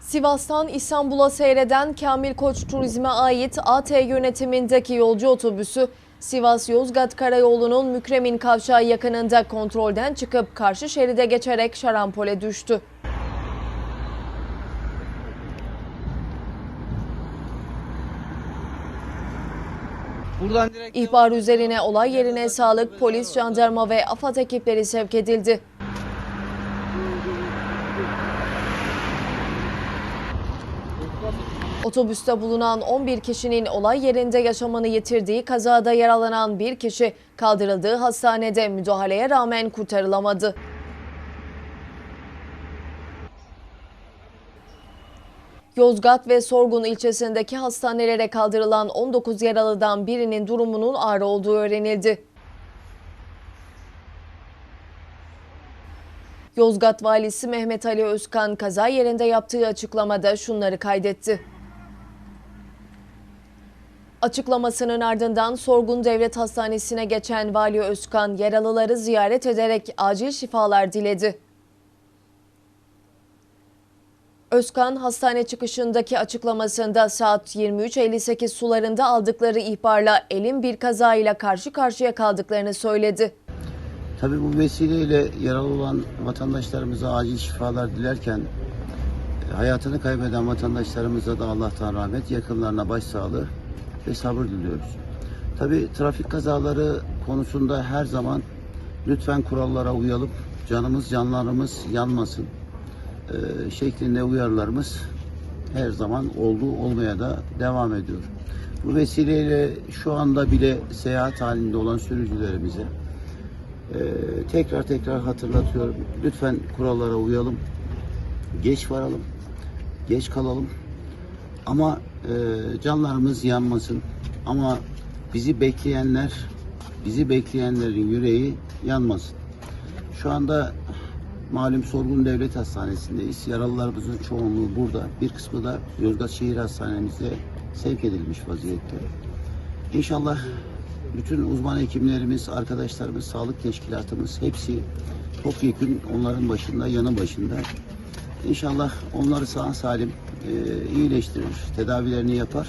Sivas'tan İstanbul'a seyreden Kamil Koç Turizm'e ait AT yönetimindeki yolcu otobüsü Sivas-Yozgat Karayolu'nun Mükremin Kavşağı yakınında kontrolden çıkıp karşı şeride geçerek şarampole düştü. Buradan direkt İhbar üzerine olay yerine sağlık, polis, jandarma ve AFAD ekipleri sevk edildi. Otobüste bulunan 11 kişinin olay yerinde yaşamını yitirdiği kazada yaralanan bir kişi kaldırıldığı hastanede müdahaleye rağmen kurtarılamadı. Yozgat ve Sorgun ilçesindeki hastanelere kaldırılan 19 yaralıdan birinin durumunun ağır olduğu öğrenildi. Yozgat valisi Mehmet Ali Özkan kaza yerinde yaptığı açıklamada şunları kaydetti. Açıklamasının ardından Sorgun Devlet Hastanesi'ne geçen Vali Özkan yaralıları ziyaret ederek acil şifalar diledi. Özkan hastane çıkışındaki açıklamasında saat 23.58 sularında aldıkları ihbarla elin bir kazayla karşı karşıya kaldıklarını söyledi. Tabii bu vesileyle yaralı olan vatandaşlarımıza acil şifalar dilerken e, hayatını kaybeden vatandaşlarımıza da Allah'tan rahmet, yakınlarına başsağlığı ve sabır diliyoruz. Tabii trafik kazaları konusunda her zaman lütfen kurallara uyalım, canımız canlarımız yanmasın e, şeklinde uyarılarımız her zaman oldu, olmaya da devam ediyor. Bu vesileyle şu anda bile seyahat halinde olan sürücülerimize ee, tekrar tekrar hatırlatıyorum. Lütfen kurallara uyalım. Geç varalım. Geç kalalım. Ama e, canlarımız yanmasın. Ama bizi bekleyenler, bizi bekleyenlerin yüreği yanmasın. Şu anda malum Sorgun Devlet Hastanesi'ndeyiz. Yaralılarımızın çoğunluğu burada. Bir kısmı da Yozgat Şehir Hastanemizde sevk edilmiş vaziyette. İnşallah bütün uzman hekimlerimiz, arkadaşlarımız, sağlık teşkilatımız hepsi topyekun onların başında, yanı başında. İnşallah onları sağ salim e, iyileştirir, tedavilerini yapar,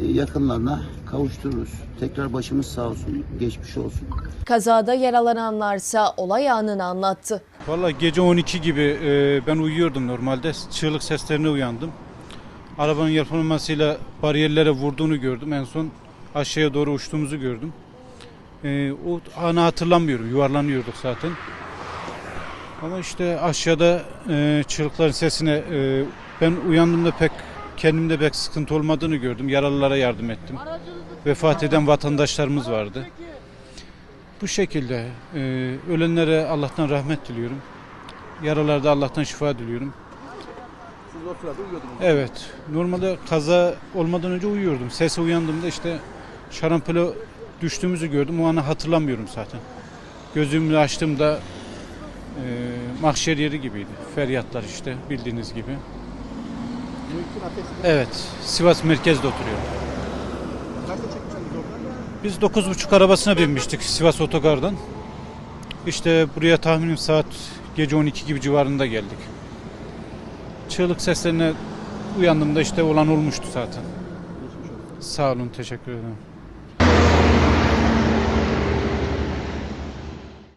e, yakınlarına kavuştururuz. Tekrar başımız sağ olsun, geçmiş olsun. Kazada yaralananlarsa olay anını anlattı. Valla gece 12 gibi e, ben uyuyordum normalde. Çığlık seslerine uyandım. Arabanın yapılmasıyla bariyerlere vurduğunu gördüm. En son aşağıya doğru uçtuğumuzu gördüm. E, o anı hatırlamıyorum. Yuvarlanıyorduk zaten. Ama işte aşağıda e, çığlıkların sesine e, ben uyandığımda pek kendimde pek sıkıntı olmadığını gördüm. Yaralılara yardım ettim. Vefat eden vatandaşlarımız vardı. Bu şekilde e, ölenlere Allah'tan rahmet diliyorum. Yaralarda Allah'tan şifa diliyorum. siz o sırada uyuyordunuz. Evet, normalde kaza olmadan önce uyuyordum. Sese uyandığımda işte şarampole düştüğümüzü gördüm. O anı hatırlamıyorum zaten. Gözümü açtığımda e, mahşer yeri gibiydi. Feryatlar işte bildiğiniz gibi. Ateş. Evet, Sivas merkezde oturuyorum. Kaçta çekmişsiniz oradan? Biz 9.30 arabasına binmiştik Sivas Otogar'dan. İşte buraya tahminim saat gece 12 gibi civarında geldik. Çığlık seslerine uyandığımda işte olan olmuştu zaten. Sağ olun, teşekkür ederim.